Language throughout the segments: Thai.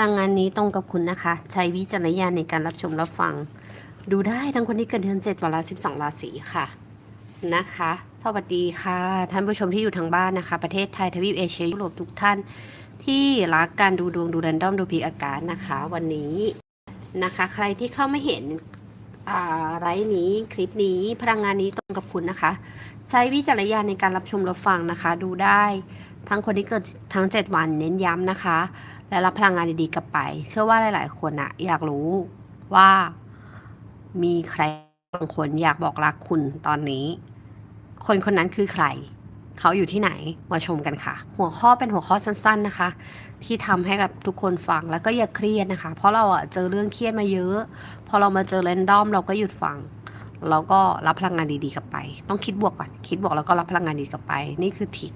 พลังงานนี้ตรงกับคุณนะคะ ใช้วิจารณญาณในการรับชมรับฟัง ดูได้ทั้งคนที่เกิดเดือน7วันละ12ราศีค่ะ นะคะสวัสดีค่ะ ท่านผู้ชมที่อยู่ทางบ้านนะคะ ประเทศไทยทวีปเอเชียยุโรปทุกท่าน ที่รักการดูดวงดูแรนดอมดูพีอากาศนะคะ วันนี้นะคะ ใครที่เข้าไม่เห็นอ่าไรนี้คลิปนี้พลังงานนี้ตรงกับคุณนะคะ ใช้วิจารณญาณในการรับชมรับฟังนะคะ ดูได้ทั้งคนที่เกิดทั้ง 7 วันเน้นย้ำนะคะ และรับพลังงานดีๆกลับไป เชื่อว่าหลาย ๆ คนอะอยากรู้ว่ามีใครบางคนอยากบอกรักคุณตอนนี้ คนคนนั้นคือใคร เขาอยู่ที่ไหนมาชมกันค่ะ หัวข้อเป็นหัวข้อสั้น ๆนะคะ ที่ทำให้กับทุกคนฟังแล้วก็อย่าเครียดนะคะ เพราะเราอะเจอเรื่องเครียดมาเยอะ พอเรามาเจอเรนดอมเราก็หยุดฟังแล้วก็รับพลังงานดีๆกลับไป ต้องคิดบวกก่อน คิดบวกแล้วก็รับพลังงานดีกลับไป นี่คือทิศ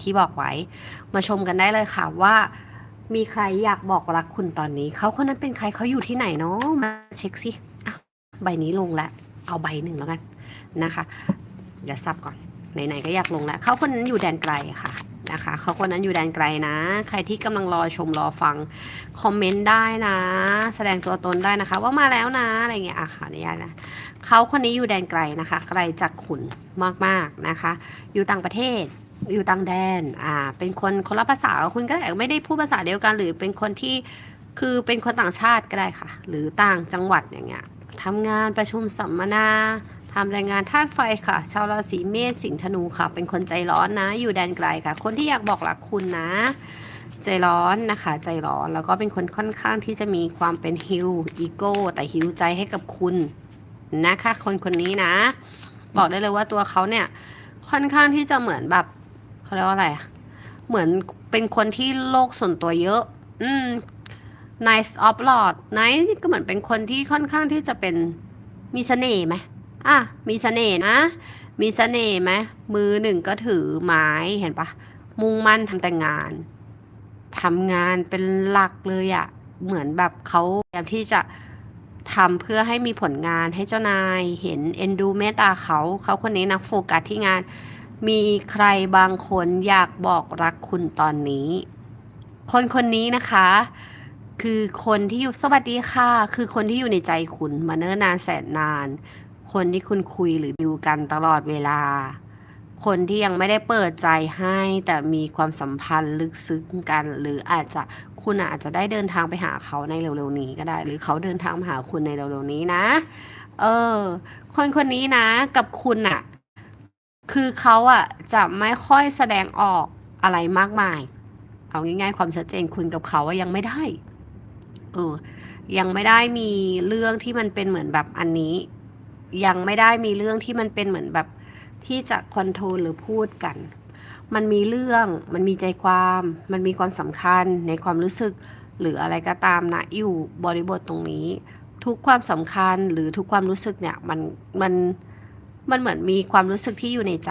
ที่บอกไว้ มาชมกันได้เลยค่ะว่า มีใครอยากบอกรักคุณตอนนี้ เขาคนนั้นเป็นใครเขาอยู่ที่ไหนเนาะมาเช็คสิอะใบนี้ลงแล้วเอาใบหนึ่งแล้วกันนะคะ เดี๋ยวซับก่อนไหนๆก็อยากลงแล้วเขาคนนั้นอยู่แดนไกลค่ะนะคะเขาคนนั้นอยู่แดนไกลนะ ใครที่กำลังรอชมรอฟังคอมเมนต์ได้นะ แสดงตัวตนได้นะคะ ว่ามาแล้วนะอะไรเงี้ยอะค่ะอนุญาตนะเขาคนนี้อยู่แดนไกลนะคะ ไกลจากคุณมากๆนะคะ อยู่ต่างประเทศ อยู่ต่างแดน อ่า เป็นคนคนละภาษาคุณก็ได้ไม่ได้พูดภาษาเดียวกัน หรือเป็นคนที่คือเป็นคนต่างชาติก็ได้ค่ะ หรือต่างจังหวัดอย่างเงี้ยทำงานประชุมสัมมนาทำรายงานธาตุไฟค่ะ ชาวราศีเมษสิงห์ธนูค่ะ เป็นคนใจร้อนนะ อยู่แดนไกลค่ะ คนที่อยากบอกรักคุณนะ ใจร้อนนะคะ ใจร้อนแล้วก็เป็นคนค่อนข้างที่จะมีความเป็นฮิลอีโก้แต่ฮิลใจให้กับคุณนะคะ คนคนนี้นะ บอกได้เลยว่าตัวเขาเนี่ยค่อนข้างที่จะเหมือนแบบ เขาเรียกว่าอะไรอะเหมือนเป็นคนที่โลกส่วนตัวเยอะ อืม nice of lord nice นี่ก็เหมือนเป็นคนที่ค่อนข้างที่จะเป็นมีเสน่ห์ไหมอะ มีเสน่ห์นะ มีเสน่ห์ไหมมือหนึ่งก็ถือไม้เห็นปะมุ่งมั่นทำแต่งานทำงานเป็นหลักเลยอะเหมือนแบบเขาพยายามที่จะทำเพื่อให้มีผลงานให้เจ้านาย เห็นเอ็นดูเมตตาเขา เขาคนนี้นะโฟกัสที่งาน มีใครบางคนอยากบอกรักคุณตอนนี้ คนคนนี้นะคะ คือคนที่อยู่สวัสดีค่ะ คือคนที่อยู่ในใจคุณมาเนิ่นนานแสนนาน คนที่คุณคุยหรือดูกันตลอดเวลา คนที่ยังไม่ได้เปิดใจให้ แต่มีความสัมพันธ์ลึกซึ้งกัน หรืออาจจะคุณอาจจะได้เดินทางไปหาเขาในเร็วๆนี้ก็ได้ หรือเขาเดินทางมาหาคุณในเร็วๆนี้นะ เออ คนคนนี้นะ กับคุณอะ คือเขาอะจะไม่ค่อยแสดงออกอะไรมากมาย เอาง่ายๆ ความชัดเจนคุณกับเขาอะยังไม่ได้เออยังไม่ได้มีเรื่องที่มันเป็นเหมือนแบบอันนี้ ยังไม่ได้มีเรื่องที่มันเป็นเหมือนแบบที่จะคอนโทรลหรือพูดกัน มันมีเรื่องมันมีใจความ มันมีความสำคัญในความรู้สึก หรืออะไรก็ตามนะอยู่บริบทตรงนี้ ทุกความสำคัญหรือทุกความรู้สึกเนี่ยมันมัน มันเหมือนมีความรู้สึกที่อยู่ในใจ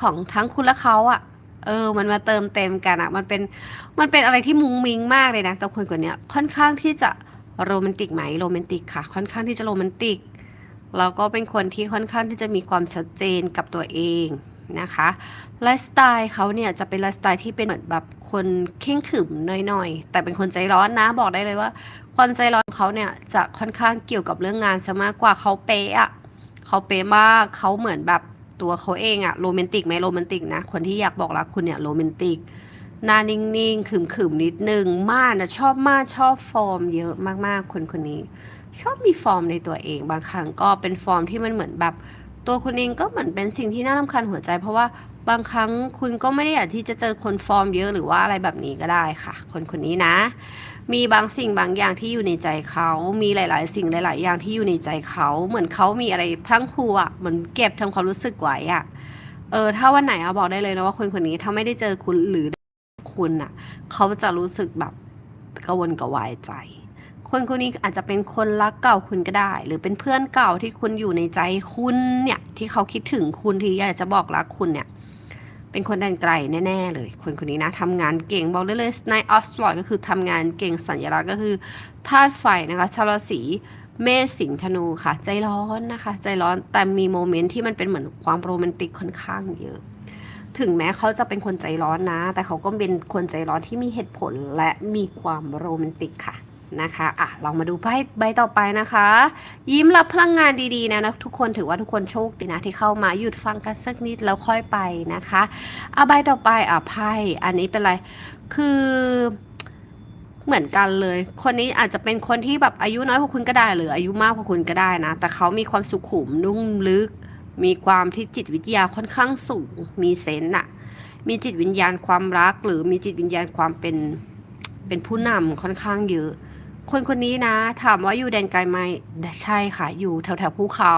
ของทั้งคุณและเขาอะเออ มันมาเติมเต็มกันอะมันเป็น มันเป็นอะไรที่มุ้งมิ้งมากเลยนะกับคนคนนี้ค่อนข้างที่จะโรแมนติกไหมโรแมนติกค่ะ ค่อนข้างที่จะโรแมนติก แล้วก็เป็นคนที่ค่อนข้างที่จะมีความชัดเจนกับตัวเองนะคะไลฟ์สไตล์เขาเนี่ยจะเป็นไลฟ์สไตล์ที่เป็นเหมือนแบบคนเข่งขึมหน่อยๆ แต่เป็นคนใจร้อนนะบอกได้เลยว่า ความใจร้อนของเขาเนี่ยจะค่อนข้างเกี่ยวกับเรื่องงานซะมากกว่าเขาเป๊ะอะ เขาเป๊ะมากเขาเหมือนแบบตัวเขาเองอะโรแมนติกไหมโรแมนติกนะ คนที่อยากบอกรักคุณเนี่ยโรแมนติกหน้านิ่งๆขึมๆนิดนึงมากนะชอบมากชอบฟอร์มเยอะมากๆ คนคนนี้ ชอบมีฟอร์มในตัวเอง บางครั้งก็เป็นฟอร์มที่มันเหมือนแบบ ตัวคุณเองก็เหมือนเป็นสิ่งที่น่ารำคาญหัวใจ เพราะว่าบางครั้งคุณก็ไม่ได้อยากที่จะเจอคนฟอร์มเยอะหรือว่าอะไรแบบนี้ก็ได้ค่ะ คนคนนี้นะ มีบางสิ่งบางอย่างที่อยู่ในใจเขา มีหลาย ๆ สิ่งหลาย ๆ อย่างที่อยู่ในใจเขา เหมือนเขามีอะไรพลั้งพรูอะเหมือนเก็บทำความรู้สึกไว้อะเออถ้าวันไหนเอาบอกได้เลยนะว่าคนคนนี้ถ้าไม่ได้เจอคุณหรือคุณอะ เขาจะรู้สึกแบบกระวนกระวายใจ คนคนนี้อาจจะเป็นคนรักเก่าคุณก็ได้ หรือเป็นเพื่อนเก่าที่คุณอยู่ในใจคุณเนี่ย ที่เขาคิดถึงคุณที่อยากจะบอกรักคุณเนี่ย เป็นคนแดนไกลแน่ๆเลย คนคนนี้นะทำงานเก่งบอกได้เลยในออสลอดก็คือทำงานเก่งสัญลักษณ์ก็คือธาตุไฟนะคะชาวราศีเมษสิงห์ธนูค่ะ ใจร้อนนะคะ ใจร้อนแต่มีโมเมนต์ที่มันเป็นเหมือนความโรแมนติกค่อนข้างเยอะ ถึงแม้เขาจะเป็นคนใจร้อนนะ แต่เขาก็เป็นคนใจร้อนที่มีเหตุผลและมีความโรแมนติกค่ะ นะคะอะเรามาดูไพ่ใบต่อไปนะคะ ยิ้มรับพลังงานดีๆนะนะทุกคนถือว่าทุกคนโชคดีนะที่เข้ามาหยุดฟังกันสักนิดแล้วค่อยไปนะคะอะใบต่อไปอะไพ่อันนี้เป็นอะไรคือเหมือนกันเลย คนนี้อาจจะเป็นคนที่แบบอายุน้อยกว่าคุณก็ได้ หรืออายุมากกว่าคุณก็ได้นะ แต่เขามีความสุขุมนุ่มลึก มีความที่จิตวิทยาค่อนข้างสูง มีเซนส์อะมีจิตวิญญาณความรัก หรือมีจิตวิญญาณความเป็นเป็นผู้นำค่อนข้างเยอะ คนคนนี้นะ ถามว่าอยู่แดนไกลไหมใช่ค่ะ อยู่แถวแถวภูเขา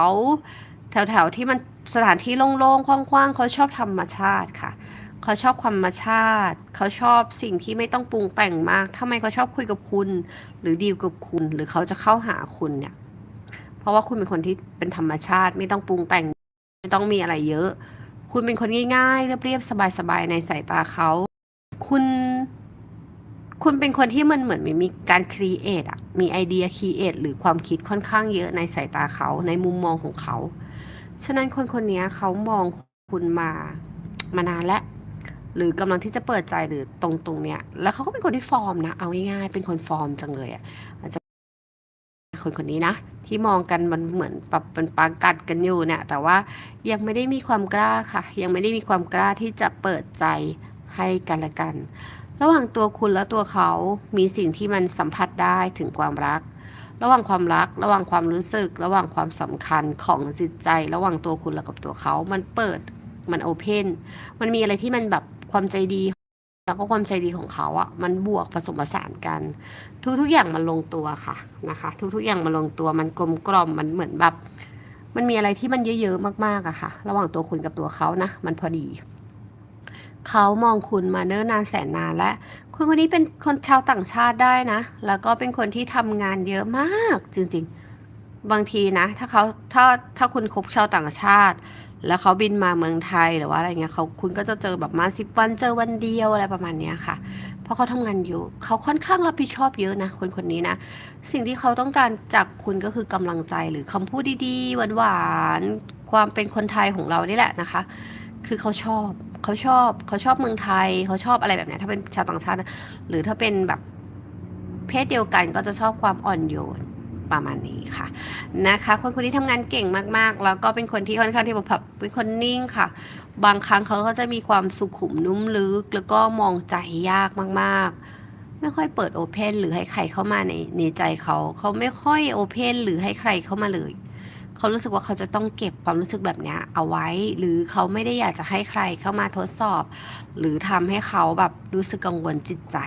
แถวแถวที่มันสถานที่โล่งๆกว้างๆเขาชอบธรรมชาติค่ะเขาชอบความธรรมชาติ เขาชอบสิ่งที่ไม่ต้องปรุงแต่งมากทำไมเขาชอบคุยกับคุณ หรือดีลกับคุณ หรือเขาจะเข้าหาคุณเนี่ย เพราะว่าคุณเป็นคนที่เป็นธรรมชาติ ไม่ต้องปรุงแต่ง ไม่ต้องมีอะไรเยอะ คุณเป็นคนง่ายๆเรียบๆสบายๆในสายตาเขา คุณ คุณเป็นคนที่มันเหมือนมีการครีเอทอะมีไอเดียครีเอทหรือความคิดค่อนข้างเยอะในสายตาเขาในมุมมองของเขา ฉะนั้นคนคนนี้เขามองคุณมามานานแล้ว หรือกำลังที่จะเปิดใจหรือตรงตรงเนี้ย แล้วเขาก็เป็นคนที่ฟอร์มนะ เอาง่ายๆ เป็นคนฟอร์มจังเลยอะอาจจะคนคนนี้นะ ที่มองกันมันเหมือนแบบเป็นปากัดกันอยู่เนี่ย แต่ว่ายังไม่ได้มีความกล้าค่ะ ยังไม่ได้มีความกล้าที่จะเปิดใจให้กันและกัน ระหว่างตัวคุณและตัวเขา มีสิ่งที่มันสัมผัสได้ถึงความรัก ระหว่างความรัก ระหว่างความรู้สึก ระหว่างความสำคัญของจิตใจ ระหว่างตัวคุณและกับตัวเขา มันเปิด มันโอเพน มันมีอะไรที่มันแบบความใจดี แล้วก็ความใจดีของเขาอะมันบวกผสมผสานกัน ทุกๆอย่างมันลงตัวค่ะนะคะ ทุกๆอย่างมันลงตัว มันกลมกล่อม มันเหมือนแบบ มันมีอะไรที่มันเยอะๆมากๆอะค่ะ ระหว่างตัวคุณกับตัวเขานะ มันพอดี เขามองคุณมาเนิ่นนานแสนนานแล้วคุณคนนี้เป็นคนชาวต่างชาติได้นะ แล้วก็เป็นคนที่ทำงานเยอะมากจริงๆ บางทีนะ ถ้าเขาถ้าถ้าคุณคบชาวต่างชาติ แล้วเขาบินมาเมืองไทยหรือว่าอะไรเงี้ยเขาคุณก็จะเจอแบบมาสิบวันเจอวันเดียวอะไรประมาณเนี้ยค่ะ เพราะเขาทำงานอยู่ เขาค่อนข้างรับผิดชอบเยอะนะคนคนนี้นะ สิ่งที่เขาต้องการจากคุณก็คือกำลังใจหรือคำพูดดีๆหวานๆความเป็นคนไทยของเรานี่แหละนะคะ คือเขาชอบเขาชอบเขาชอบเมืองไทยเขาชอบอะไรแบบนี้ถ้าเป็นชาวต่างชาตินะหรือถ้าเป็นแบบเพศเดียวกันก็จะชอบความอ่อนโยนประมาณนี้ค่ะนะคะคนคนนี้ทำงานเก่งมากๆ แล้วก็เป็นคนที่ค่อนข้างที่แบบเป็นคนนิ่งค่ะ บางครั้งเขาก็จะมีความสุขุมนุ่มลึก แล้วก็มองใจยากมากๆ ไม่ค่อยเปิดโอเพนหรือให้ใครเข้ามาในในใจเขา เขาไม่ค่อยโอเพนหรือให้ใครเข้ามาเลย เขารู้สึกว่าเขาจะต้องเก็บความรู้สึกแบบนี้เอาไว้ หรือเขาไม่ได้อยากจะให้ใครเข้ามาทดสอบ หรือทำให้เขาแบบรู้สึกกังวลจิตใจ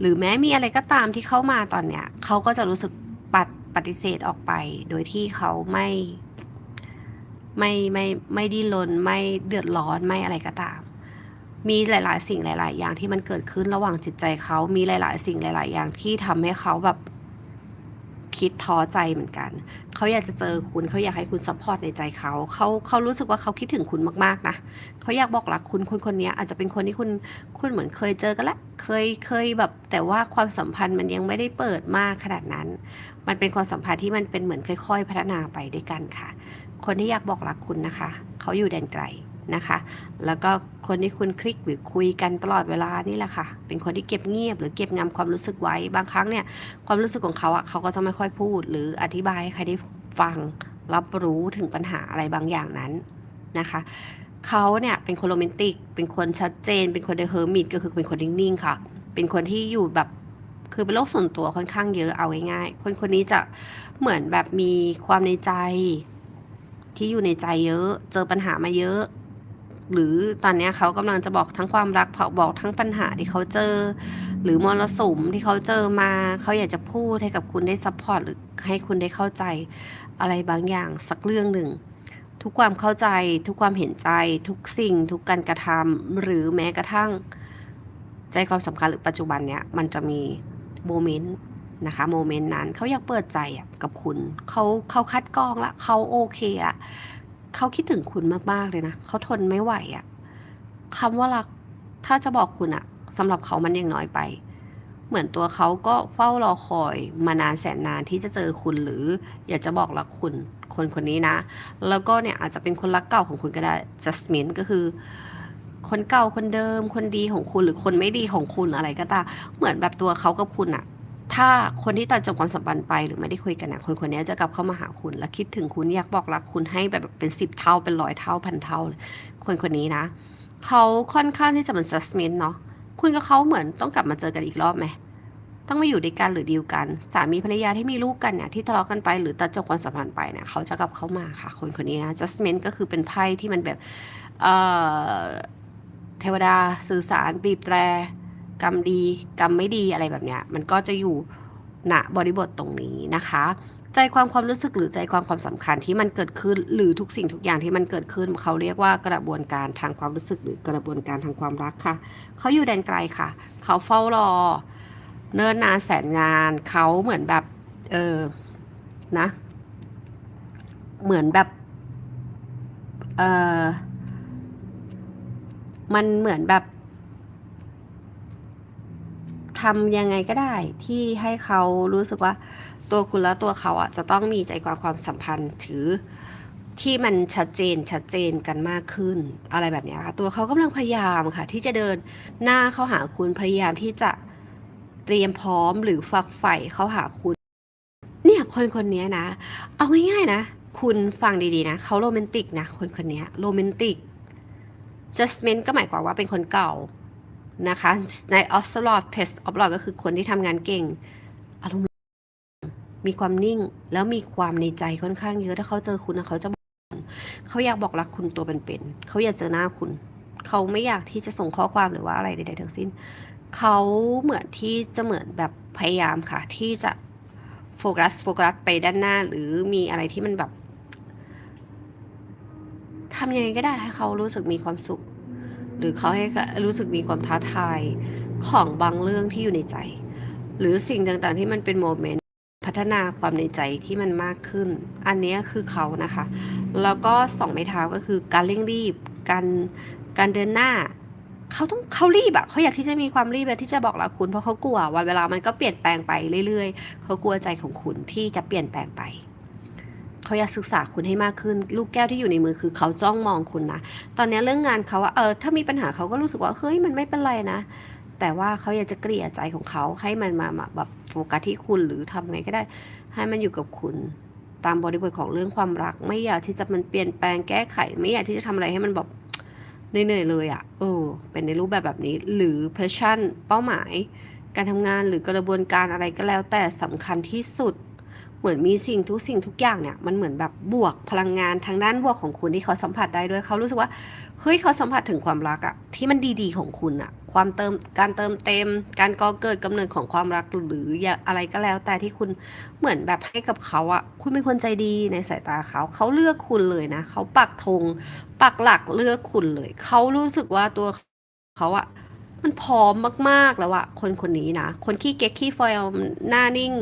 หรือแม้มีอะไรก็ตามที่เข้ามาตอนเนี้ยเขาก็จะรู้สึกปัดปฏิเสธออกไป โดยที่เขาไม่ไม่ไม่ไม่ดิ้นรนไม่เดือดร้อนไม่อะไรก็ตาม มีหลาย ๆ สิ่งหลาย ๆ อย่างที่มันเกิดขึ้นระหว่างจิตใจเขามีหลาย ๆ สิ่งหลาย ๆ อย่างที่ทำให้เขาแบบ คิดท้อใจเหมือนกัน เขาอยากจะเจอคุณเขาอยากให้คุณซัพพอร์ตในใจเขาเขาเขารู้สึกว่าเขาคิดถึงคุณมากๆนะเขาอยากบอกรักคุณคนคนนี้อาจจะเป็นคนที่คุณคุณเหมือนเคยเจอกันล้วเคยเคยแบบ แต่ว่าความสัมพันธ์มันยังไม่ได้เปิดมากขนาดนั้น มันเป็นความสัมพันธ์ที่มันเป็นเหมือนค่อย ๆ พัฒนาไปด้วยกันค่ะ คนที่อยากบอกรักคุณนะคะ เขาอยู่แดนไกล นะคะ แล้วก็คนที่คุณคลิกหรือคุยกันตลอดเวลานี่แหละค่ะ เป็นคนที่เก็บเงียบ หรือเก็บงำความรู้สึกไว้ บางครั้งเนี่ยความรู้สึกของเขาอะเขาก็จะไม่ค่อยพูด หรืออธิบายให้ใครได้ฟังรับรู้ถึงปัญหาอะไรบางอย่างนั้นนะคะเขาเนี่ยเป็นคนโรแมนติก เป็นคนชัดเจน เป็นคนเดอะเฮอร์มิตก็คือเป็นคนนิ่งๆค่ะ เป็นคนที่อยู่แบบคือเป็นโลกส่วนตัวค่อนข้างเยอะเอาง่ายๆ คนคนนี้จะเหมือนแบบมีความในใจ ที่อยู่ในใจเยอะ เจอปัญหามาเยอะ หรือตอนนี้เขากำลังจะบอกทั้งความรักบอกทั้งปัญหาที่เขาเจอ หรือมรสุมที่เขาเจอมา เขาอยากจะพูดให้กับคุณได้ซัพพอร์ตหรือให้คุณได้เข้าใจอะไรบางอย่างสักเรื่องหนึ่ง ทุกความเข้าใจ ทุกความเห็นใจ ทุกสิ่ง ทุกการกระทำหรือแม้กระทั่ง ใจความสำคัญหรือปัจจุบันเนี้ยมันจะมีโมเมนต์นะคะโมเมนต์นั้นเขาอยากเปิดใจกับคุณเขาเขาคัดกรองละเขาโอเคอะ เขาคิดถึงคุณมากๆเลยนะเขาทนไม่ไหวอะคำว่ารักถ้าจะบอกคุณอะสำหรับเขามันยังน้อยไป เหมือนตัวเขาก็เฝ้ารอคอยมานานแสนนานที่จะเจอคุณหรือ อยากจะบอกรักคุณคนคนนี้นะ แล้วก็เนี่ยอาจจะเป็นคนรักเก่าของคุณก็ได้จัสมินก็คือ คนเก่าคนเดิม คนดีของคุณหรือคนไม่ดีของคุณอะไรก็ตามเหมือนแบบตัวเขากับคุณอะ ถ้าคนที่ตัดจบความสัมพันธ์ไปหรือไม่ได้คุยกันนะคนคนนี้จะกลับเข้ามาหาคุณ และคิดถึงคุณอยากบอกรักคุณให้แบบเป็นสิบเท่าเป็นร้อยเท่าพันเท่า คนคนนี้นะเขาค่อนข้างที่จะเป็น adjustment เนาะคุณกับเขาเหมือนต้องกลับมาเจอกันอีกรอบไหมต้องมาอยู่ด้วยกันหรือดีลกัน สามีภรรยาที่มีลูกกันเนี่ยที่ทะเลาะกันไปหรือตัดจบความสัมพันธ์ไปเนี่ยเขาจะกลับเข้ามาค่ะ คนคนนี้นะ adjustment ก็คือเป็นไพ่ที่มันแบบเเทวดาสื่อสารบีบแตร กรรมดีกรรมไม่ดีอะไรแบบเนี้ยมันก็จะอยู่ณบริบทตรงนี้นะคะ ใจความความรู้สึกหรือใจความความสำคัญที่มันเกิดขึ้นหรือทุกสิ่งทุกอย่างที่มันเกิดขึ้น เขาเรียกว่ากระบวนการทางความรู้สึกหรือกระบวนการทางความรักค่ะ เขาอยู่แดนไกลค่ะ เขาเฝ้ารอ เนิ่นนานแสนงานเขาเหมือนแบบเออนะ เหมือนแบบเออมันเหมือนแบบ ทำยังไงก็ได้ที่ให้เขารู้สึกว่าตัวคุณและตัวเขาอะจะต้องมีใจความความสัมพันธ์ถือที่มันชัดเจนชัดเจนกันมากขึ้น อะไรแบบนี้ค่ะ ตัวเขากำลังพยายามค่ะ ที่จะเดินหน้าเข้าหาคุณพยายามที่จะเตรียมพร้อมหรือฝักใฝ่เข้าหาคุณ เนี่ยคนคนนี้นะ เอาง่ายๆนะ คุณฟังดีๆนะเขาโรแมนติกนะคนคนนี้โรแมนติก justment ก็หมายความว่าเป็นคนเก่า นะคะใน o f s l o t test of love ก็คือคนที่ทำงานเก่ง อารมณ์มีความนิ่งแล้วมีความในใจค่อนข้างเยอะ ถ้าเขาเจอคุณนะเขาจะบอกเขาอยากบอกรักคุณตัวเป็นๆเขาอยากเจอหน้าคุณ เขาไม่อยากที่จะส่งข้อความหรือว่าอะไรใดๆทั้งสิ้น เขาเหมือนที่จะเหมือนแบบพยายามค่ะ ที่จะโฟกัสโฟกัสไปด้านหน้าหรือมีอะไรที่มันแบบทำยังไงก็ได้ให้เขารู้สึกมีความสุข หรือเขาให้รู้สึกมีความท้าทายของบางเรื่องที่อยู่ในใจ หรือสิ่งต่างๆที่มันเป็นโมเมนต์พัฒนาความในใจที่มันมากขึ้น อันนี้คือเขานะคะ แล้วก็สองไม้เท้าก็คือการเร่งรีบ การการเดินหน้า เขาต้องเขารีบอะเขาอยากที่จะมีความรีบแบบที่จะบอกรักคุณเพราะเขากลัววันเวลามันก็เปลี่ยนแปลงไปเรื่อยๆ เขากลัวใจของคุณที่จะเปลี่ยนแปลงไป เขาอยากศึกษาคุณให้มากขึ้น ลูกแก้วที่อยู่ในมือคือเขาจ้องมองคุณนะ ตอนนี้เรื่องงานเขาว่าเออถ้ามีปัญหาเขาก็รู้สึกว่าเฮ้ยมันไม่เป็นไรนะ แต่ว่าเขาอยากจะเกลี่ยใจของเขาให้มันมามาแบบโฟกัสที่คุณหรือทำไงก็ได้ ให้มันอยู่กับคุณตามบริบทของเรื่องความรัก ไม่อยากที่จะมันเปลี่ยนแปลงแก้ไข ไม่อยากที่จะทำอะไรให้มันแบบเหนื่อยเลยอะ่ะเออเป็นในรูปแบบแบบนี้ หรือ passion เป้าหมาย การทำงานหรือกระบวนการอะไรก็แล้วแต่สำคัญที่สุด เหมือนมีสิ่งทุกสิ่งทุกอย่างเนี่ยมันเหมือนแบบบวกพลังงานทางด้านบวกของคุณที่เขาสัมผัสได้ด้วยเขารู้สึกว่าเฮ้ยเขาสัมผัสถึงความรักอะที่มันดีๆของคุณอะความเติมการเติมเต็ม การก่อเกิดกำเนิดของความรักหรืออะไรก็แล้ว แต่ที่คุณเหมือนแบบให้กับเขาอะคุณเป็นคนใจดีในสายตาเขาเขาเลือกคุณเลยนะเขาปักธงปักหลักเลือกคุณเลย เขารู้สึกว่าตัวเขาอะ มันพร้อมมากๆแล้วอะคนคนนี้นะ คนขี้เก๊กขี้ฟอยล์หน้านิ่ง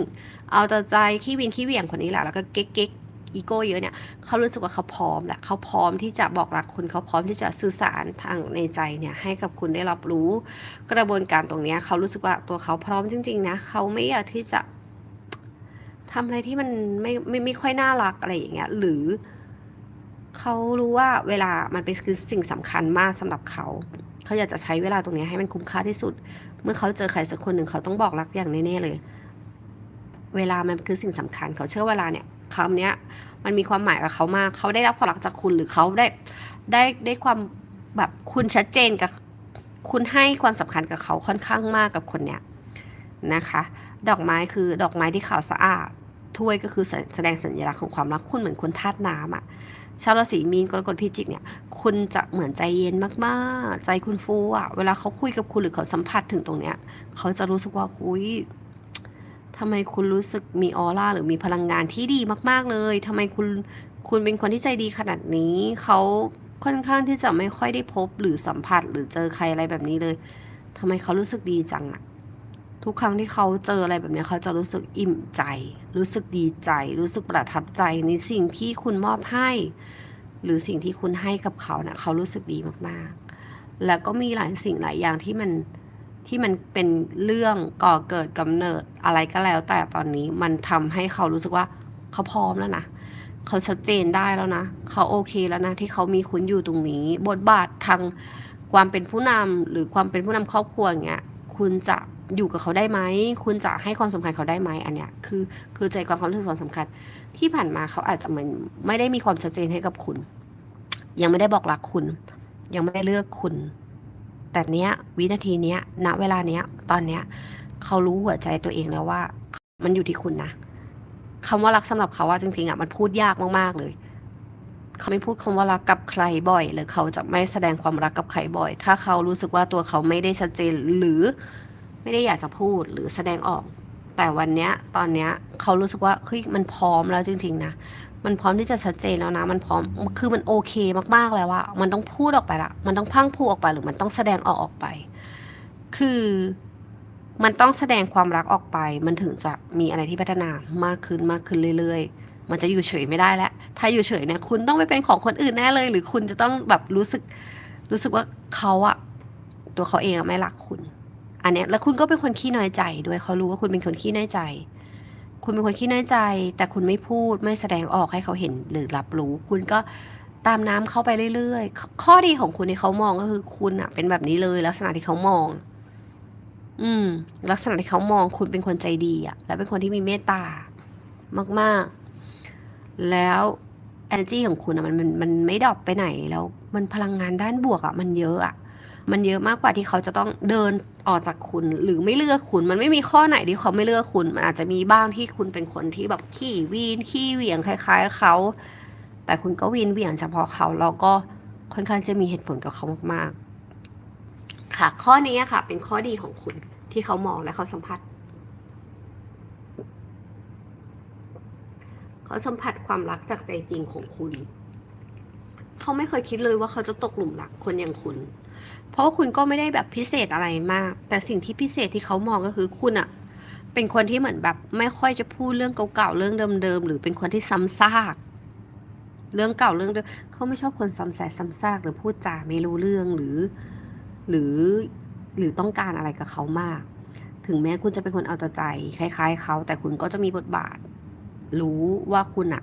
เอาแต่ใจขี้วินขี้เหวี่ยงคนนี้แหละแล้วก็เก๊กเก๊กอีโก้เยอะเนี่ยเขารู้สึกว่าเขาพร้อมแหละเขาพร้อมที่จะบอกรักคุณเขาพร้อมที่จะสื่อสารทางในใจเนี่ยให้กับคุณได้รับรู้ กระบวนการตรงเนี้ยเขารู้สึกว่าตัวเขาพร้อมจริง ๆ นะเขาไม่อยากที่จะทำอะไรที่มันไม่ไม่ไม่ค่อยน่ารักอะไรอย่างเงี้ยหรือ เขารู้ว่าเวลามันเป็นคือสิ่งสำคัญมากสำหรับเขา เขาอยากจะใช้เวลาตรงนี้ให้มันคุ้มค่าที่สุด เมื่อเขาเจอใครสักคนหนึ่งเขาต้องบอกรักอย่างแน่ๆเลย เวลามันคือสิ่งสำคัญ เขาเชื่อเวลาเนี่ยคำเนี้ยมันมีความหมายกับเขามาก เขาได้รับความรักจากคุณหรือเขาได้ได้ได้ความแบบคุณชัดเจนกับคุณให้ความสำคัญกับเขาค่อนข้างมากกับคนเนี้ยนะคะ ดอกไม้คือดอกไม้ที่ขาวสะอาดถ้วยก็คือแสดงสัญลักษณ์ของความรักคุณเหมือนคนธาตุน้ำอะ ชาวราศีมีนกรกฎพิจิกเนี่ย คุณจะเหมือนใจเย็นมากๆ ใจคุณฟูอะเวลาเขาคุยกับคุณหรือเขาสัมผัสถึงตรงเนี้ย เขาจะรู้สึกว่าอุ้ยทำไมคุณรู้สึกมีออร่าหรือมีพลังงานที่ดีมาก ๆเลยทำไมคุณคุณเป็นคนที่ใจดีขนาดนี้ เขาค่อนข้างที่จะไม่ค่อยได้พบหรือสัมผัสหรือเจอใครอะไรแบบนี้เลยทำไมเขารู้สึกดีจังอะ ทุกครั้งที่เขาเจออะไรแบบนี้เขาจะรู้สึกอิ่มใจ รู้สึกดีใจ รู้สึกประทับใจในสิ่งที่คุณมอบให้ หรือสิ่งที่คุณให้กับเขาเนะ่ะเขารู้สึกดีมากๆ แล้วก็มีหลายสิ่งหลายอย่างที่มันที่มันเป็นเรื่องก่อเกิดกำเนิดอะไรก็แล้ว แต่ตอนนี้มันทำให้เขารู้สึกว่าเขาพร้อมแล้วนะเขาชัดเจนได้แล้วนะเขาโอเคแล้วนะที่เขามีคุณอยู่ตรงนี้ บทบาททางความเป็นผู้นำหรือความเป็นผู้นำครอบครัวอย่างเงี้ยคุณจะ อยู่กับเขาได้ไหม คุณจะให้ความสำคัญเขาได้ไหมอันเนี้ยคือคือใจความความรู้สึกส่วนสำคัญ ที่ผ่านมาเขาอาจจะเหมือนไม่ได้มีความชัดเจนให้กับคุณ ยังไม่ได้บอกรักคุณ ยังไม่ได้เลือกคุณ แต่เนี้ยวินาทีเนี้ยณเวลาเนี้ยตอนเนี้ยเขารู้หัวใจตัวเองแล้วว่า มันอยู่ที่คุณนะคำว่ารักสำหรับเขาว่าจริงๆอะมันพูดยากมากๆเลยเขาไม่พูดคำว่ารักกับใครบ่อย หรือเขาจะไม่แสดงความรักกับใครบ่อย ถ้าเขารู้สึกว่าตัวเขาไม่ได้ชัดเจนหรือ ไม่ได้อยากจะพูดหรือแสดงออก แต่วันเนี้ยตอนเนี้ยเขารู้สึกว่าเฮ้ยมันพร้อมแล้วจริง ๆ นะมันพร้อมที่จะชัดเจนแล้วนะ มันพร้อมคือมันโอเคมากๆแล้วว่ามันต้องพูดออกไปละมันต้องพังพูออกไปหรือมันต้องแสดงออกออกไป คือมันต้องแสดงความรักออกไป มันถึงจะมีอะไรที่พัฒนามากขึ้นมากขึ้นเรื่อย ๆ มันจะอยู่เฉยไม่ได้แล้ว ถ้าอยู่เฉยเนี่ยคุณต้องไปเป็นของคนอื่นแน่เลย หรือคุณจะต้องแบบรู้สึกรู้สึกว่าเขาอะตัวเขาเองอะไม่รักคุณ อันเนี้ยแล้วคุณก็เป็นคนขี้น้อยใจด้วยเขารู้ว่าคุณเป็นคนขี้น้อยใจ คุณเป็นคนขี้น้อยใจ แต่คุณไม่พูดไม่แสดงออกให้เขาเห็นหรือรับรู้ คุณก็ตามน้ำเข้าไปเรื่อยๆ ข้อดีของคุณที่เขามองก็คือคุณอะเป็นแบบนี้เลย ลักษณะที่เขามอง อืม ลักษณะที่เขามองคุณเป็นคนใจดีอะและเป็นคนที่มีเมตตามาก ๆ แล้ว energy ของคุณอะมันมันมันไม่ดรอปไปไหนแล้ว มันพลังงานด้านบวกอะมันเยอะอะ มันเยอะมากกว่าที่เขาจะต้องเดินออกจากคุณ หรือไม่เลือกคุณ มันไม่มีข้อไหนที่เขาไม่เลือกคุณ มันอาจจะมีบ้างที่คุณเป็นคนที่แบบขี้วีนขี้เหวี่ยงคล้าย ๆเขา แต่คุณก็วีนเหวี่ยงเฉพาะเขาแล้วก็ค่อนข้างจะมีเหตุผลกับเขามากๆ ค่ะ ข้อนี้ค่ะ เป็นข้อดีของคุณที่เขามองและเขาสัมผัสเขาสัมผัสความรักจากใจจริงของคุณ เขาไม่เคยคิดเลยว่าเขาจะตกหลุมรักคนอย่างคุณ เพราะคุณก็ไม่ได้แบบพิเศษอะไรมาก แต่สิ่งที่พิเศษที่เขามองก็คือคุณอะเป็นคนที่เหมือนแบบไม่ค่อยจะพูดเรื่องเก่าๆเรื่องเดิมๆหรือเป็นคนที่ซ้ำซากเรื่องเก่าเรื่องเดิมเขาไม่ชอบคนซ้ำแซซ้ำซากหรือพูดจาไม่รู้เรื่องหรือ หรือหรือต้องการอะไรกับเขามาก ถึงแม้คุณจะเป็นคนเอาแต่ใจคล้ายๆเขาแต่คุณก็จะมีบทบาท รู้ว่าคุณอะ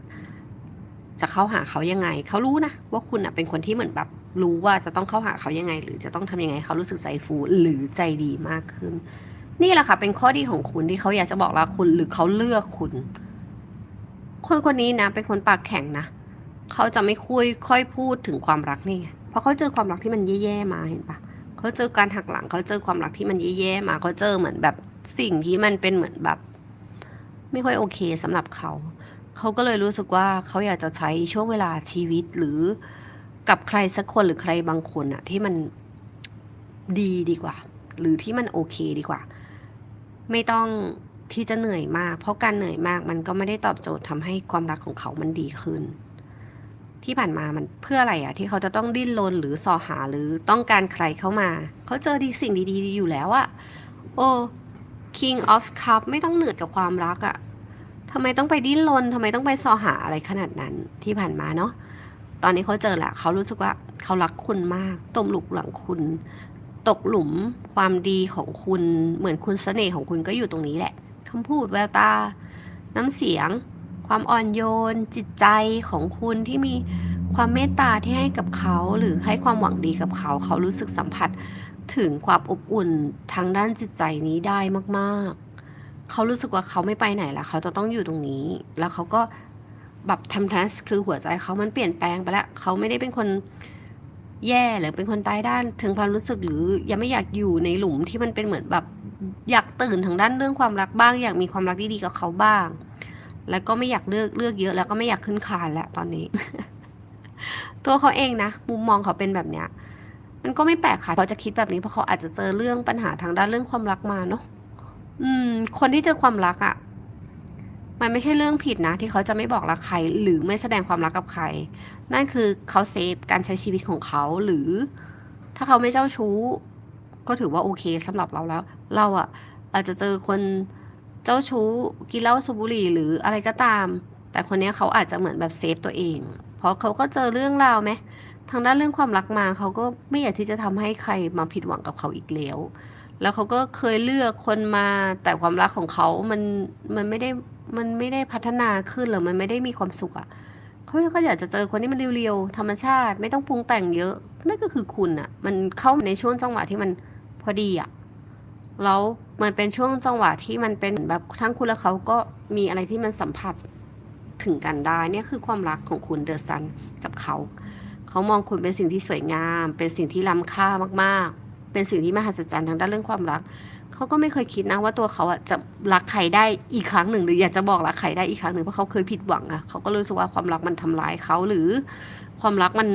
จะเข้าหาเขายังไง เขารู้นะว่าคุณอะเป็นคนที่เหมือนแบบ รู้ว่าจะต้องเข้าหาเขายังไง หรือจะต้องทำยังไงเขารู้สึกใจฟูหรือใจดีมากขึ้น นี่แหละค่ะ เป็นข้อดีของคุณที่เขาอยากจะบอกลาคุณหรือเขาเลือกคุณ คนคนนี้นะ เป็นคนปากแข็งนะเขาจะไม่คุยค่อยพูดถึงความรักนี่ไงเพราะเขาเจอความรักที่มันแย่ๆมาเห็นปะเขาเจอการหักหลังเขาเจอความรักที่มันแย่ๆมาเขาเจอเหมือนแบบสิ่งที่มันเป็นเหมือนแบบ ไม่ค่อยโอเคสำหรับเขา เขาก็เลยรู้สึกว่าเขาอยากจะใช้ช่วงเวลาชีวิตหรือ กับใครสักคนหรือใครบางคนอะที่มันดีดีกว่า หรือที่มันโอเคดีกว่า ไม่ต้องที่จะเหนื่อยมาก เพราะการเหนื่อยมากมันก็ไม่ได้ตอบโจทย์ทำให้ความรักของเขามันดีขึ้น ที่ผ่านมามันเพื่ออะไรอะที่เขาจะต้องดิ้นรนหรือสอหาหรือต้องการใครเข้ามา เขาเจอดีสิ่งดีๆ อยู่แล้วอะโอ้ King of Cup ไม่ต้องเหนื่อยกับความรักอะทำไมต้องไปดิ้นรนทำไมต้องไปสอหาอะไรขนาดนั้นที่ผ่านมาเนาะ ตอนนี้เขาเจอแหละเขารู้สึกว่าเขารักคุณมากตมหลุกหลังคุณ ตกหลุมความดีของคุณเหมือนคุณเสน่ห์ของคุณก็อยู่ตรงนี้แหละคำพูดแววตา น้ำเสียง ความอ่อนโยน จิตใจของคุณที่มีความเมตตาที่ให้กับเขาหรือให้ความหวังดีกับเขา เขารู้สึกสัมผัสถึงความอบอุ่นทางด้านจิตใจนี้ได้มาก ๆ เขารู้สึกว่าเขาไม่ไปไหนละเขาจะต้องอยู่ตรงนี้ แล้วเขาก็ แบบทำทัสคือหัวใจเขามันเปลี่ยนแปลงไปแล้วเขาไม่ได้เป็นคนแย่หรือเป็นคนตายด้านถึงความรู้สึกหรือยังไม่อยากอยู่ในหลุมที่มันเป็นเหมือนแบบอยากตื่นทางด้านเรื่องความรักบ้าง อยากมีความรักดีๆกับเขาบ้าง แล้วก็ไม่อยากเลือกเลือกเยอะ แล้วก็ไม่อยากขึ้นคานแล้วตอนนี้ ตัวเขาเองนะมุมมองเขาเป็นแบบเนี้ย มันก็ไม่แปลกค่ะเขาจะคิดแบบนี้เพราะเขาอาจจะเจอเรื่องปัญหาทางด้านเรื่องความรักมาเนาะอืม คนที่เจอความรักอะ่ะ มันไม่ใช่เรื่องผิดนะ ที่เขาจะไม่บอกรักใคร หรือไม่แสดงความรักกับใคร นั่นคือเขาเซฟการใช้ชีวิตของเขาหรือ ถ้าเขาไม่เจ้าชู้ ก็ถือว่าโอเคสำหรับเราแล้ว เราอะ่ะอาจจะเจอคนเจ้าชู้กินเหล้าสูบบุหรี่หรืออะไรก็ตาม แต่คนนี้เขาอาจจะเหมือนแบบเซฟตัวเอง เพราะเขาก็เจอเรื่องราวไหมทางด้านเรื่องความรักมาเขาก็ไม่อยากที่จะทำให้ใครมาผิดหวังกับเขาอีกแล้ว แล้วเขาก็เคยเลือกคนมาแต่ความรักของเขา มันมันไม่ได้มันไม่ได้พัฒนาขึ้นหรือมันไม่ได้มีความสุขอะ่ะเขาก็อยากจะเจอคนที่มันเรียวๆธรรมชาติ ไม่ต้องปรุงแต่งเยอะนั่นก็คือคุณอะมันเข้าในช่วงจังหวะที่มันพอดีอะแล้วมันเป็นช่วงจังหวะที่มันเป็นแบบทั้งคุณและเขาก็มีอะไรที่มันสัมผัสถึงกันได้เนี่ยคือความรักของคุณเดอะซันกับเขา เขามองคุณเป็นสิ่งที่สวยงาม เป็นสิ่งที่ล้ำค่ามากๆ เป็นสิ่งที่มหัศจรรย์ทางด้านเรื่องความรัก เขาก็ไม่เคยคิดนะว่าตัวเขาอะจะรักใครได้อีกครั้งหนึ่ง หรืออยากจะบอกรักใครได้อีกครั้งหนึ่งเพราะเขาเคยผิดหวังอะเขาก็รู้สึกว่าความรักมันทำร้ายเขาหรือความรักมัน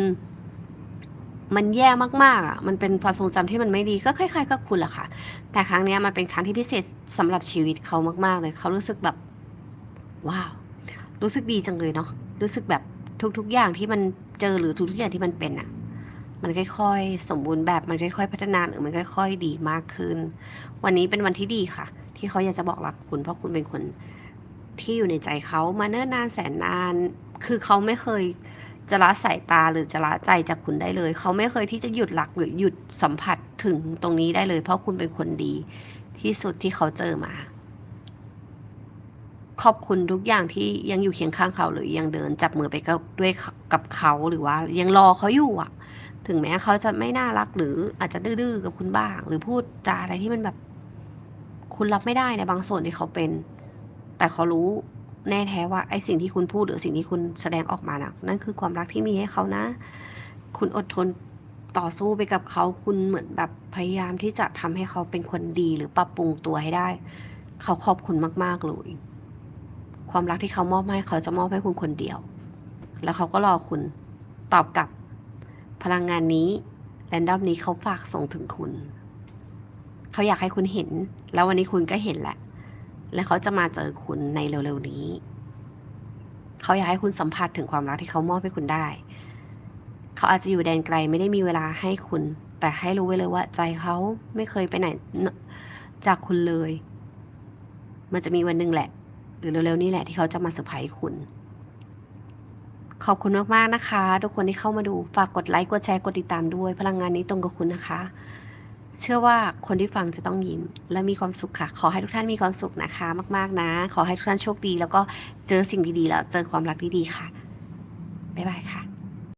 มันแย่มากๆอะมันเป็นความทรงจำที่มันไม่ดีก็คล้ายๆกับคุณแหละค่ะ แต่ครั้งนี้มันเป็นครั้งที่พิเศษสำหรับชีวิตเขามากๆเลย เขารู้สึกแบบว้าว รู้สึกดีจังเลยเนาะรู้สึกแบบทุกๆอย่างที่มันเจอหรือทุกๆอย่างที่มันเป็นอะ มันค่อยๆ สมบูรณ์แบบมันค่อยๆ พัฒนาหรือมันค่อย ๆ ดีมากขึ้น วันนี้เป็นวันที่ดีค่ะ ที่เขาอยากจะบอกรักคุณเพราะคุณเป็นคนที่อยู่ในใจเขามาเนิ่นนานแสนนาน คือเขาไม่เคยจะละสายตาหรือจะละใจจากคุณได้เลย เขาไม่เคยที่จะหยุดรักหรือหยุดสัมผัสถึงตรงนี้ได้เลย เพราะคุณเป็นคนดีที่สุดที่เขาเจอมา ขอบคุณทุกอย่างที่ยังอยู่เคียงข้างเขาหรือยังเดินจับมือไปกับด้วยกับเขาหรือว่ายังรอเขาอยู่อะ ถึงแม้เขาจะไม่น่ารักหรืออาจจะดื้อกับคุณบ้าง หรือพูดจาอะไรที่มันแบบ คุณรับไม่ได้ในบางส่วนที่เขาเป็น แต่เขารู้แน่แท้ว่าไอ้สิ่งที่คุณพูดหรือสิ่งที่คุณแสดงออกมานะนั่นคือความรักที่มีให้เขานะ คุณอดทนต่อสู้ไปกับเขาคุณเหมือนแบบพยายามที่จะทำให้เขาเป็นคนดีหรือปรับปรุงตัวให้ได้ เขาขอบคุณมากๆเลยความรักที่เขามอบให้เขาจะมอบให้คุณคนเดียว แล้วเขาก็รอคุณตอบกลับ พลังงานนี้แรนดอมนี้เขาฝากส่งถึงคุณ เขาอยากให้คุณเห็น แล้ววันนี้คุณก็เห็นแหละ และเขาจะมาเจอคุณในเร็วๆนี้ เขาอยากให้คุณสัมผัสถึงความรักที่เขามอบให้คุณได้ เขาอาจจะอยู่แดนไกลไม่ได้มีเวลาให้คุณ แต่ให้รู้ไว้เลยว่า ใจเขาไม่เคยไปไหนจากคุณเลย มันจะมีวันหนึ่งแหละ หรือเร็วๆนี้แหละที่เขาจะมาเซอร์ไพรส์คุณ ขอบคุณมากๆนะคะ ทุกคนที่เข้ามาดูฝากกดไลค์กดแชร์กดติดตามด้วย พลังงานนี้ตรงกับคุณนะคะ เชื่อว่าคนที่ฟังจะต้องยิ้ม และมีความสุขค่ะ ขอให้ทุกท่านมีความสุขนะคะ มาก ๆนะ ขอให้ทุกท่านโชคดี แล้วก็เจอสิ่งดีๆแล้วเจอความรักดีๆค่ะบ๊ายบายค่ะ